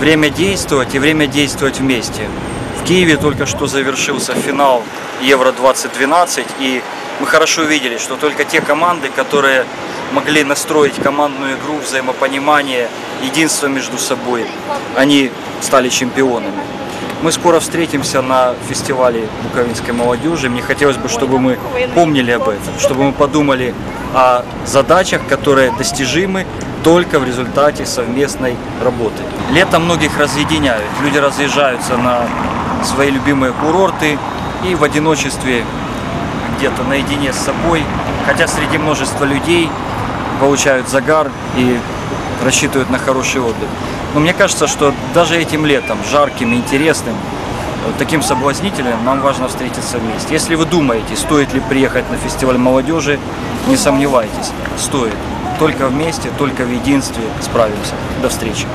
время действовать и время действовать вместе. В Киеве только что завершился финал Евро-2012, и мы хорошо видели, что только те команды, которые могли настроить командную игру, взаимопонимание, единство между собой, они стали чемпионами. Мы скоро встретимся на фестивале буковинской молодежи. Мне хотелось бы, чтобы мы помнили об этом, чтобы мы подумали о задачах, которые достижимы только в результате совместной работы. Лето многих разъединяют. Люди разъезжаются на свои любимые курорты и в одиночестве где-то наедине с собой, хотя среди множества людей получают загар и рассчитывают на хороший отдых. Но мне кажется, что даже этим летом, жарким и интересным, таким соблазнительным, нам важно встретиться вместе. Если вы думаете, стоит ли приехать на фестиваль молодежи, не сомневайтесь, стоит. Только вместе, только в единстве справимся. До встречи.